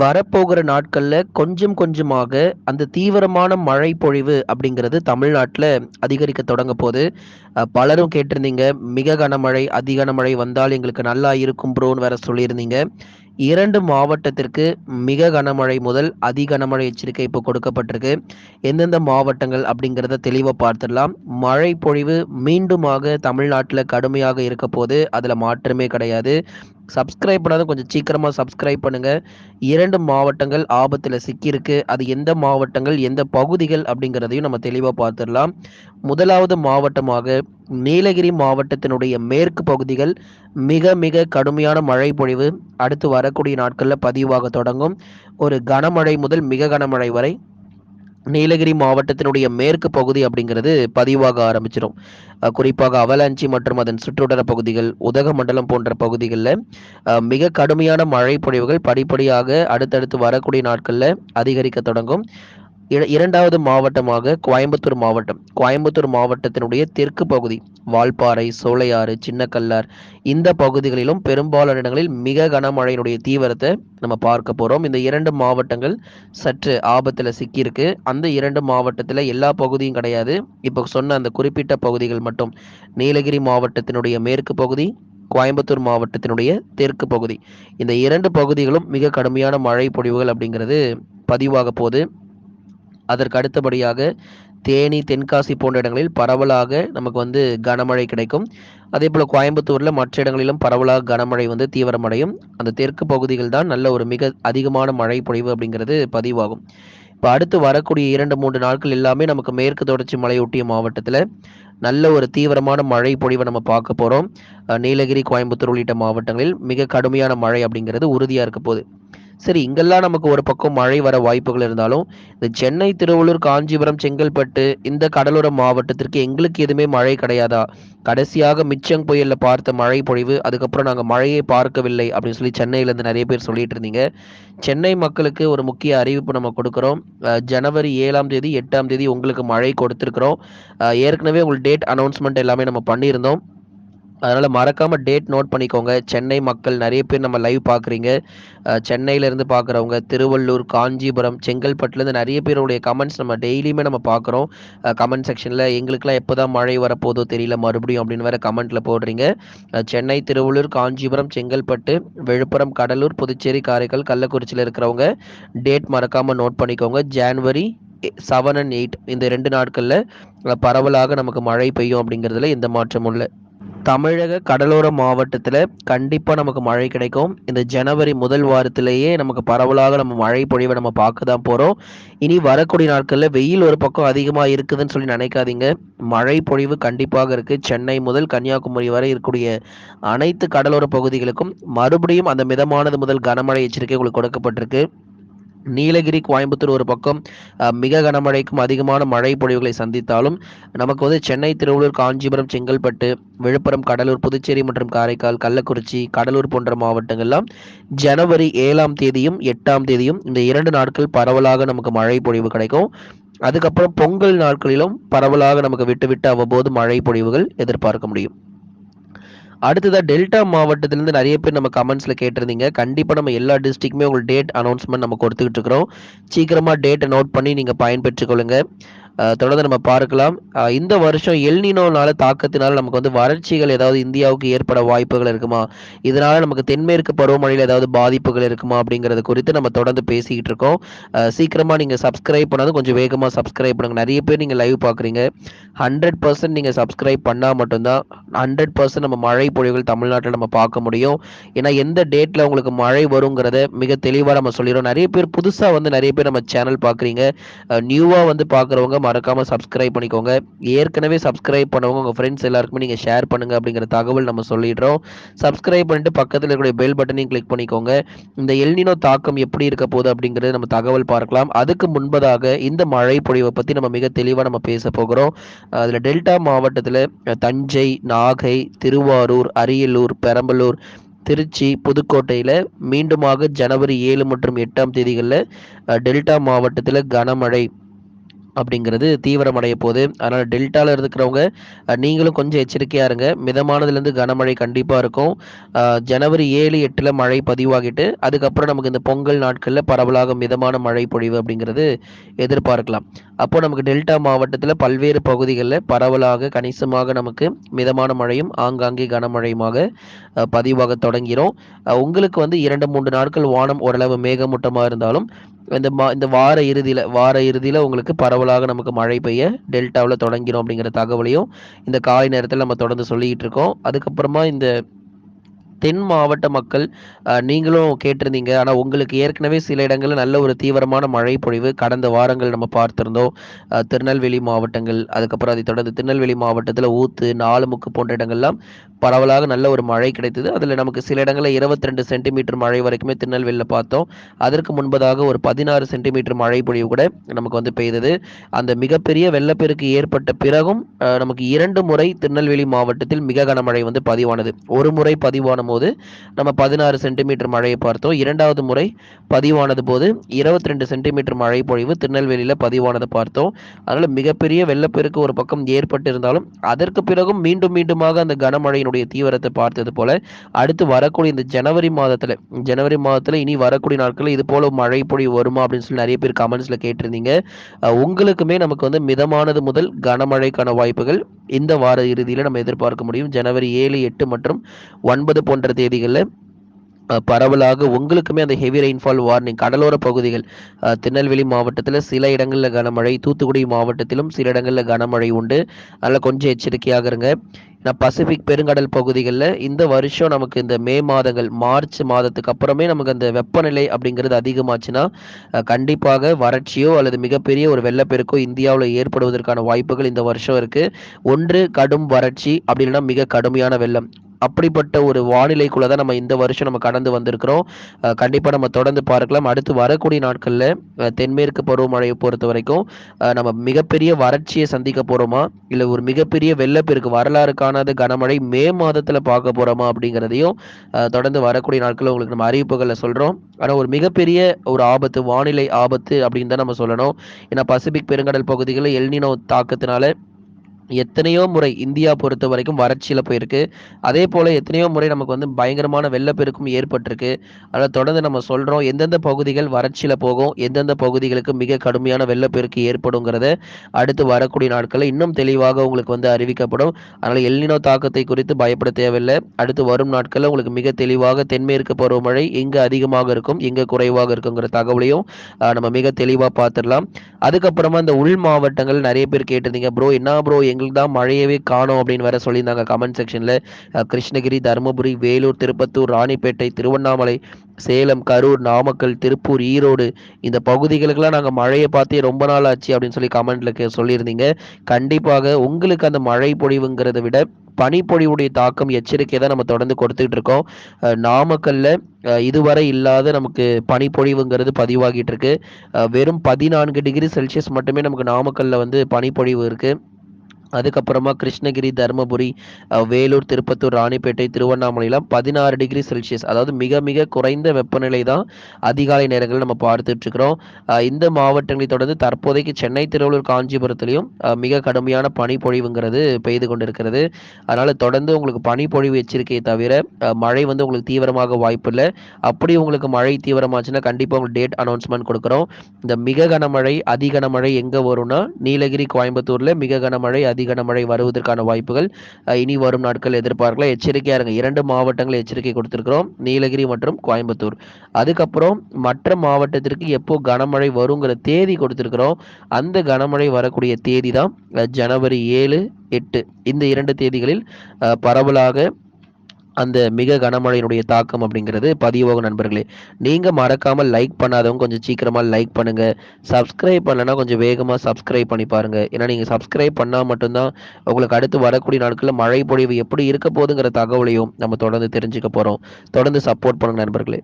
வரப்போகிற நாட்களில் கொஞ்சம் கொஞ்சமாக அந்த தீவிரமான மழை பொழிவு அப்படிங்கிறது தமிழ்நாட்டில் அதிகரிக்க தொடங்க போது பலரும் கேட்டிருந்தீங்க மிக கனமழை அதி கனமழை வந்தால் எங்களுக்கு நல்லா இருக்கும் ப்ரோன்னு வேற சொல்லியிருந்தீங்க. இரண்டு மாவட்டத்திற்கு மிக கனமழை முதல் அதி கனமழை எச்சரிக்கை இப்போ கொடுக்கப்பட்டிருக்கு. எந்தெந்த மாவட்டங்கள் அப்படிங்கிறத தெளிவாக பார்த்துடலாம். மழை பொழிவு மீண்டுமாக தமிழ்நாட்டில் கடுமையாக இருக்க போது அதில் மாற்றமே கிடையாது. சப்ஸ்கிரைப் பண்ணாத கொஞ்சம் சீக்கிரமாக சப்ஸ்கிரைப் பண்ணுங்க. இரண்டு மாவட்டங்கள் ஆபத்தில் சிக்கியிருக்கு. அது எந்த மாவட்டங்கள் எந்த பகுதிகள் அப்படிங்கிறதையும் நம்ம தெளிவாக பார்த்துடலாம். முதலாவது மாவட்டமாக நீலகிரி மாவட்டத்தினுடைய மேற்கு பகுதிகள் மிக மிக கடுமையான மழை பொழிவு. அடுத்து வரக்கூடிய நாட்களில் பதிவாக தொடங்கும். ஒரு கனமழை முதல் மிக கனமழை வரை நீலகிரி மாவட்டத்தினுடைய மேற்கு பகுதி அப்படிங்கிறது பதிவாக ஆரம்பிச்சிடும் குறிப்பாக அவலாஞ்சி மற்றும் அதன் சுற்றுவட்டார பகுதிகள் உதகமண்டலம் போன்ற பகுதிகளில் மிக கடுமையான மழை பொழிவுகள் படிப்படியாக அடுத்தடுத்து வரக்கூடிய நாட்களில் அதிகரிக்க தொடங்கும். இரண்டாவது மாவட்டமாக கோயம்புத்தூர் மாவட்டம் கோயம்புத்தூர் மாவட்டத்தினுடைய தெற்கு பகுதி வால்பாறை சோலையாறு சின்னக்கல்லார் இந்த பகுதிகளிலும் பெரும்பாலான இடங்களில் மிக கனமழையினுடைய தீவிரத்தை நம்ம பார்க்க போகிறோம் இந்த இரண்டு மாவட்டங்கள் சற்று ஆபத்தில் சிக்கியிருக்கு. அந்த இரண்டு மாவட்டத்தில் எல்லா பகுதியும் கிடையாது. இப்போ சொன்ன அந்த குறிப்பிட்ட பகுதிகள் மட்டும் நீலகிரி மாவட்டத்தினுடைய மேற்கு பகுதி கோயம்புத்தூர் மாவட்டத்தினுடைய தெற்கு பகுதி. இந்த இரண்டு பகுதிகளும் மிக கடுமையான மழை பொழிவுகள் அப்படிங்கிறது பதிவாக போகுது. அதற்கு அடுத்தபடியாக தேனி தென்காசி போன்ற இடங்களில் பரவலாக நமக்கு வந்து கனமழை கிடைக்கும். அதே போல் கோயம்புத்தூரில் மற்ற இடங்களிலும் பரவலாக கனமழை வந்து தீவிரமடையும். அந்த தெற்கு பகுதிகள் தான் நல்ல ஒரு மிக அதிகமான மழை பொழிவு அப்படிங்கிறது பதிவாகும். இப்போ அடுத்து வரக்கூடிய இரண்டு மூன்று நாட்கள் எல்லாமே நமக்கு மேற்கு தொடர்ச்சி மலையொட்டிய மாவட்டத்தில் நல்ல ஒரு தீவிரமான மழை பொழிவை நம்ம பார்க்க போகிறோம் நீலகிரி கோயம்புத்தூர் உள்ளிட்ட மாவட்டங்களில் மிக கடுமையான மழை அப்படிங்கிறது உறுதியாக இருக்க போகுது. சரி இங்கெல்லாம் நமக்கு ஒரு பக்கம் மழை வர வாய்ப்புகள் இருந்தாலும் இந்த சென்னை திருவள்ளூர் காஞ்சிபுரம் செங்கல்பட்டு இந்த கடலோர மாவட்டத்திற்கு எங்களுக்கு எதுவுமே மழை கிடையாதா? கடைசியாக மிச்சங் புயலில் பார்த்த மழை பொழிவு அதுக்கப்புறம் நாங்கள் மழையை பார்க்கவில்லை அப்படின்னு சொல்லி சென்னையிலேருந்து நிறைய பேர் சொல்லிட்டு இருந்தீங்க. சென்னை மக்களுக்கு ஒரு முக்கிய அறிவிப்பு நம்ம கொடுக்குறோம். ஜனவரி ஏழாம் தேதி எட்டாம் தேதி உங்களுக்கு மழை கொடுத்துருக்குறோம். ஏற்கனவே உங்களுக்கு டேட் அனௌன்ஸ்மெண்ட் எல்லாமே நம்ம பண்ணியிருந்தோம். அதனால் மறக்காமல் டேட் நோட் பண்ணிக்கோங்க. சென்னை மக்கள் நிறைய பேர் நம்ம லைவ் பார்க்குறீங்க. சென்னையிலேருந்து பார்க்குறவங்க திருவள்ளூர் காஞ்சிபுரம் செங்கல்பட்டுலேருந்து நிறைய பேருடைய கமெண்ட்ஸ் நம்ம டெய்லியுமே நம்ம பார்க்குறோம். கமெண்ட் செக்ஷனில் எங்களுக்கெல்லாம் எப்போ தான் மழை வரப்போதோ தெரியல மறுபடியும் அப்படின்னு வேறு கமெண்ட்டில் போடுறீங்க. சென்னை திருவள்ளூர் காஞ்சிபுரம் செங்கல்பட்டு விழுப்புரம் கடலூர் புதுச்சேரி காரைக்கால் கள்ளக்குறிச்சியில் இருக்கிறவங்க டேட் மறக்காமல் நோட் பண்ணிக்கோங்க. ஜான்வரி செவன் அண்ட் எயிட் இந்த ரெண்டு நாட்களில் பரவலாக நமக்கு மழை பெய்யும் அப்படிங்கிறதுல எந்த மாற்றமும் இல்லை. தமிழக கடலோர மாவட்டத்தில் கண்டிப்பாக நமக்கு மழை கிடைக்கும். இந்த ஜனவரி முதல் வாரத்திலேயே நமக்கு பரவலாக நம்ம மழை பொழிவை நம்ம பார்க்க தான் போகிறோம் இனி வரக்கூடிய நாட்களில் வெயில் ஒரு பக்கம் அதிகமாக இருக்குதுன்னு சொல்லி நினைக்காதீங்க. மழை பொழிவு கண்டிப்பாக இருக்குது சென்னை முதல் கன்னியாகுமரி வரை இருக்கக்கூடிய அனைத்து கடலோர பகுதிகளுக்கும் மறுபடியும் அந்த மிதமானது முதல் கனமழை எச்சரிக்கை உங்களுக்கு கொடுக்கப்பட்டிருக்கு. நீலகிரி கோயம்புத்தூர் ஒரு பக்கம் மிக கனமழைக்கும் அதிகமான மழை பொழிவுகளை சந்தித்தாலும் நமக்கு வந்து சென்னை திருவள்ளூர் காஞ்சிபுரம் செங்கல்பட்டு விழுப்புரம் கடலூர் புதுச்சேரி மற்றும் காரைக்கால் கள்ளக்குறிச்சி கடலூர் போன்ற மாவட்டங்கள்லாம் ஜனவரி ஏழாம் தேதியும் எட்டாம் தேதியும் இந்த இரண்டு நாட்கள் பரவலாக நமக்கு மழை பொழிவு கிடைக்கும். அதுக்கப்புறம் பொங்கல் நாட்களிலும் பரவலாக நமக்கு விட்டு விட்டு அவ்வப்போது மழை பொழிவுகள் எதிர்பார்க்க முடியும். அடுத்ததா டெல்டா மாவட்டத்திலேருந்து நிறைய பேர் நம்ம கமெண்ட்ஸ்ல கேட்டிருந்தீங்க. கண்டிப்பா நம்ம எல்லா டிஸ்ட்ரிக்ட்டுமே உங்களுக்கு டேட் அனௌன்ஸ்மெண்ட் நம்ம கொடுத்துக்கிட்டு இருக்கிறோம். சீக்கிரமா டேட்டை நோட் பண்ணி நீங்க பயன்பெற்றுக்கொள்ளுங்க தொடர்ந்து நம்ம பார்க்கலாம். இந்த வருஷம் எல்னினோனால தாக்கத்தினால நமக்கு வந்து வறட்சிகள் ஏதாவது இந்தியாவுக்கு ஏற்பட வாய்ப்புகள் இருக்குமா? இதனால நமக்கு தென்மேற்கு பருவமழையில் ஏதாவது பாதிப்புகள் இருக்குமா அப்படிங்கிறது குறித்து நம்ம தொடர்ந்து பேசிக்கிட்டு இருக்கோம். சீக்கிரமாக நீங்கள் சப்ஸ்கிரைப் பண்ணாலும் கொஞ்சம் வேகமாக சப்ஸ்கிரைப் பண்ணுங்க. நிறைய பேர் நீங்கள் லைவ் பார்க்குறீங்க. ஹண்ட்ரட் பர்சன்ட் நீங்கள் சப்ஸ்கிரைப் பண்ணால் மட்டும்தான் ஹண்ட்ரட் பர்சன்ட் நம்ம மழை பொழிவுகள் தமிழ்நாட்டில் நம்ம பார்க்க முடியும். ஏன்னா எந்த டேட்டில் உங்களுக்கு மழை வருங்கிறத மிக தெளிவாக நம்ம சொல்லிடுறோம். நிறைய பேர் புதுசாக வந்து நிறைய பேர் நம்ம சேனல் பார்க்குறீங்க. நியூவாக வந்து பார்க்குறவங்க மறக்காமல் சப்ஸ்கிரைப் பண்ணிக்கோங்க. ஏற்கனவே சப்ஸ்கிரைப் பண்ணவங்க உங்கள் ஃப்ரெண்ட்ஸ் எல்லாருக்குமே நீங்கள் ஷேர் பண்ணுங்க அப்படிங்கிற தகவல் நம்ம சொல்லிடுறோம். சப்ஸ்கிரைப் பண்ணிட்டு பக்கத்தில் இருக்கக்கூடிய பெல் பட்டனையும் கிளிக் பண்ணிக்கோங்க. இந்த எல்னினோ தாக்கம் எப்படி இருக்க போகுது அப்படிங்கிறது நம்ம தகவல் பார்க்கலாம். அதுக்கு முன்பதாக இந்த மழை பொழிவை பற்றி நம்ம மிக தெளிவாக நம்ம பேச போகிறோம். அதில் டெல்டா மாவட்டத்தில் தஞ்சை நாகை திருவாரூர் அரியலூர் பெரம்பலூர் திருச்சி புதுக்கோட்டையில் மீண்டுமாக ஜனவரி ஏழு மற்றும் எட்டாம் தேதிகளில் டெல்டா மாவட்டத்தில் கனமழை அப்படிங்கிறது தீவிரமடைய போகுது. அதனால் டெல்டாவில் இருக்கிறவங்க நீங்களும் கொஞ்சம் எச்சரிக்கையாக இருங்க. மிதமானதுலேருந்து கனமழை கண்டிப்பாக இருக்கும். ஜனவரி ஏழு எட்டில் மழை பதிவாகிட்டு அதுக்கப்புறம் நமக்கு இந்த பொங்கல் நாட்களில் பரவலாக மிதமான மழை பொழிவு அப்படிங்கிறது எதிர்பார்க்கலாம். அப்போ நமக்கு டெல்டா மாவட்டத்தில் பல்வேறு பகுதிகளில் பரவலாக கணிசமாக நமக்கு மிதமான மழையும் ஆங்காங்கே கனமழையுமாக பதிவாக தொடங்கிறோம். உங்களுக்கு வந்து இரண்டு மூன்று நாட்கள் வானம் ஓரளவு மேகமூட்டமாக இருந்தாலும் இந்த மா இந்த வார இறுதியில் வார இறுதியில் உங்களுக்கு பரவலாக நமக்கு மழை பெய்ய டெல்டாவில் தொடங்கிடும் அப்படிங்கிற தகவலையும் இந்த காலை நேரத்தில் நம்ம தொடர்ந்து சொல்லிக்கிட்டு இருக்கோம். அதுக்கப்புறமா இந்த தென் மாவட்ட மக்கள் நீங்களும் கேட்டிருந்தீங்க. ஆனால் உங்களுக்கு ஏற்கனவே சில இடங்களில் நல்ல ஒரு தீவிரமான மழை பொழிவு கடந்த வாரங்கள் நம்ம பார்த்திருந்தோம். திருநெல்வேலி மாவட்டங்கள் அதுக்கப்புறம் அதை தொடர்ந்து திருநெல்வேலி மாவட்டத்தில் ஊத்து நாலுமுக்கு போன்ற இடங்கள்லாம் பரவலாக நல்ல ஒரு மழை கிடைத்தது. அதில் நமக்கு சில இடங்களில் இருபத்தி ரெண்டு சென்டிமீட்டர் மழை வரைக்குமே திருநெல்வேலியில் பார்த்தோம். அதற்கு முன்பதாக ஒரு பதினாறு சென்டிமீட்டர் மழை பொழிவு கூட நமக்கு வந்து பெய்தது. அந்த மிகப்பெரிய வெள்ளப்பெருக்கு ஏற்பட்ட பிறகும் நமக்கு இரண்டு முறை திருநெல்வேலி மாவட்டத்தில் மிக கனமழை வந்து பதிவானது. ஒரு முறை பதிவான போது நம்ம பதினாறு சென்டிமீட்டர் மழையை பார்த்தோம். இரண்டாவது முறை பதிவானது போது இருபத்தி ரெண்டு சென்டிமீட்டர் மழை பொழிவு திருநெல்வேலியில் பதிவானதை பார்த்தோம். அதனால மிகப்பெரிய வெள்ளப்பெருக்கு ஒரு பக்கம் ஏற்பட்டு இருந்தாலும் அதற்கு பிறகும் மீண்டும் மீண்டுமாக அந்த கனமழையினுடைய தீவிரத்தை பார்த்தது போல அடுத்து வரக்கூடிய இந்த ஜனவரி மாதத்துல ஜனவரி மாதத்துல இனி வரக்கூடிய நாட்களில் இது போல மழை பொழிவு வருமா அப்படின்னு சொல்லி நிறைய பேர் கமெண்ட்ஸ்ல கேட்டிருந்தீங்க. உங்களுக்குமே நமக்கு வந்து மிதமானது முதல் கனமழைக்கான வாய்ப்புகள் இந்த வார இறுதியில நம்ம எதிர்பார்க்க முடியும். ஜனவரி ஏழு எட்டு மற்றும் ஒன்பது போன்ற தேதிகளில் பரவலாக உங்களுக்குமே அந்த ஹெவி ரெயின்ஃபால் வார்னிங் கடலோர பகுதிகள் திருநெல்வேலி மாவட்டத்தில் சில இடங்களில் கனமழை தூத்துக்குடி மாவட்டத்திலும் சில இடங்களில் கனமழை உண்டு. அதனால் கொஞ்சம் எச்சரிக்கையாக இருங்க. நான் பசிபிக் பெருங்கடல் பகுதிகளில் இந்த வருஷம் நமக்கு இந்த மே மாதங்கள் மார்ச் மாதத்துக்கு அப்புறமே நமக்கு அந்த வெப்பநிலை அப்படிங்கிறது அதிகமாச்சுன்னா கண்டிப்பாக வறட்சியோ அல்லது மிகப்பெரிய ஒரு வெள்ளப்பெருக்கோ இந்தியாவில் ஏற்படுவதற்கான வாய்ப்புகள் இந்த வருஷம் இருக்கு. ஒன்று கடும் வறட்சி அப்படி இல்லைன்னா மிக கடுமையான வெள்ளம். அப்படிப்பட்ட ஒரு வானிலைக்குள்ள தான் நம்ம இந்த வருஷம் நம்ம கடந்து வந்திருக்கிறோம். கண்டிப்பாக நம்ம தொடர்ந்து பார்க்கலாம். அடுத்து வரக்கூடிய நாட்களில் தென்மேற்கு பருவமழையை பொறுத்த வரைக்கும் நம்ம மிகப்பெரிய வறட்சியை சந்திக்க போகிறோமா இல்லை ஒரு மிகப்பெரிய வெள்ளப்பெருக்கு வரலாறு காணாத கனமழை மே மாதத்தில் பார்க்க போகிறோமா அப்படிங்கிறதையும் தொடர்ந்து வரக்கூடிய நாட்களில் உங்களுக்கு நம்ம அறிவிப்புகளை சொல்கிறோம் ஆனால் ஒரு மிகப்பெரிய ஒரு ஆபத்து வானிலை ஆபத்து அப்படின்னு தான் நம்ம சொல்லணும். ஏன்னா பசிபிக் பெருங்கடல் பகுதிகளில் எல்னினோ தாக்கத்தினால எத்தனையோ முறை இந்தியா பொறுத்த வரைக்கும் வறட்சியில் போயிருக்கு. அதே போல் எத்தனையோ முறை நமக்கு வந்து பயங்கரமான வெள்ளப்பெருக்கும் ஏற்பட்டிருக்கு. அதில் தொடர்ந்து நம்ம சொல்கிறோம் எந்தெந்த பகுதிகள் வறட்சியில் போகும் எந்தெந்த பகுதிகளுக்கு மிக கடுமையான வெள்ளப்பெருக்கு ஏற்படுங்கிறத அடுத்து வரக்கூடிய நாட்களில் இன்னும் தெளிவாக உங்களுக்கு வந்து அறிவிக்கப்படும். அதனால் எல்லினோ தாக்கத்தை குறித்து பயப்பட தேவையில்லை. அடுத்து வரும் நாட்களில் உங்களுக்கு மிக தெளிவாக தென்மேற்கு பருவமழை எங்கே அதிகமாக இருக்கும் எங்கே குறைவாக இருக்குங்கிற தகவலையும் நம்ம மிக தெளிவாக பார்த்துடலாம். அதுக்கப்புறமா இந்த உள் மாவட்டங்கள் நிறைய பேர் கேட்டிருந்தீங்க ப்ரோ என்ன ப்ரோ எங்களுக்கு தான் மழையவே காணோம் அப்படின்னு வேற சொல்லியிருந்தாங்க கமெண்ட் செக்ஷனில் கிருஷ்ணகிரி தருமபுரி வேலூர் திருப்பத்தூர் ராணிப்பேட்டை திருவண்ணாமலை சேலம் கரூர் நாமக்கல் திருப்பூர் ஈரோடு இந்த பகுதிகளுக்கெல்லாம் நாங்கள் மழையை பார்த்தே ரொம்ப நாள் ஆச்சு அப்படின்னு சொல்லி கமெண்ட்ல சொல்லியிருந்தீங்க. கண்டிப்பாக உங்களுக்கு அந்த மழை பொழிவுங்கிறத விட பனிப்பொழிவுடைய தாக்கம் எச்சரிக்கை தான் நம்ம தொடர்ந்து கொடுத்துட்டு இருக்கோம். நாமக்கல்ல இதுவரை இல்லாத நமக்கு பனிப்பொழிவுங்கிறது பதிவாகிட்டு இருக்கு. வெறும் பதினான்கு டிகிரி செல்சியஸ் மட்டுமே நமக்கு நாமக்கல்ல வந்து பனிப்பொழிவு இருக்கு. அதுக்கப்புறமா கிருஷ்ணகிரி தருமபுரி வேலூர் திருப்பத்தூர் ராணிப்பேட்டை திருவண்ணாமலையெல்லாம் பதினாறு டிகிரி செல்சியஸ் அதாவது மிக மிக குறைந்த வெப்பநிலை தான் அதிகாலை நேரங்களில் நம்ம பார்த்துட்டு இருக்கிறோம் இந்த மாவட்டங்களை தொடர்ந்து தற்போதைக்கு சென்னை திருவள்ளூர் காஞ்சிபுரத்திலையும் மிக கடுமையான பனிப்பொழிவுங்கிறது பெய்து கொண்டிருக்கிறது. அதனால் தொடர்ந்து உங்களுக்கு பனிப்பொழிவு எச்சரிக்கையை தவிர மழை வந்து உங்களுக்கு தீவிரமாக வாய்ப்பில்லை. அப்படி உங்களுக்கு மழை தீவிரமாச்சுன்னா கண்டிப்பாக உங்களுக்கு டேட் அனௌன்ஸ்மெண்ட் கொடுக்குறோம். இந்த மிக கனமழை அதிகனமழை எங்கே வரும்னா நீலகிரி கோயம்புத்தூரில் மிக கனமழை அதி கனமழை வருவதற்கான வாய்ப்புகள் இனி வரும் நாட்கள் எதிர்பார்க்கலாம் எச்சரிக்கையாக இருங்க. இரண்டு மாவட்டங்கள் எச்சரிக்கை கொடுத்துருக்கிறோம். நீலகிரி மற்றும் கோயம்புத்தூர். அதுக்கப்புறம் மற்ற மாவட்டத்திற்கு எப்போ கனமழை வருங்கிற தேதி கொடுத்துருக்குறோம். அந்த கனமழை வரக்கூடிய தேதி தான் ஜனவரி ஏழு எட்டு. இந்த இரண்டு தேதிகளில் பரவலாக அந்த மிக கனமழையினுடைய தாக்கம் அப்படிங்கிறது பதிவாகும் நண்பர்களே. நீங்கள் மறக்காமல் லைக் பண்ணாதவங்க கொஞ்சம் சீக்கிரமாக லைக் பண்ணுங்கள் சப்ஸ்கிரைப் பண்ணலன்னா கொஞ்சம் வேகமாக சப்ஸ்கிரைப் பண்ணி பாருங்கள் ஏன்னா நீங்கள் சப்ஸ்கிரைப் பண்ணால் மட்டும்தான் உங்களுக்கு அடுத்து வரக்கூடிய நாட்களில் மழை பொழிவு எப்படி இருக்க போகுதுங்கிற தகவலையும் நம்ம தொடர்ந்து தெரிஞ்சுக்க போகிறோம் தொடர்ந்து சப்போர்ட் பண்ணுங்க நண்பர்களே.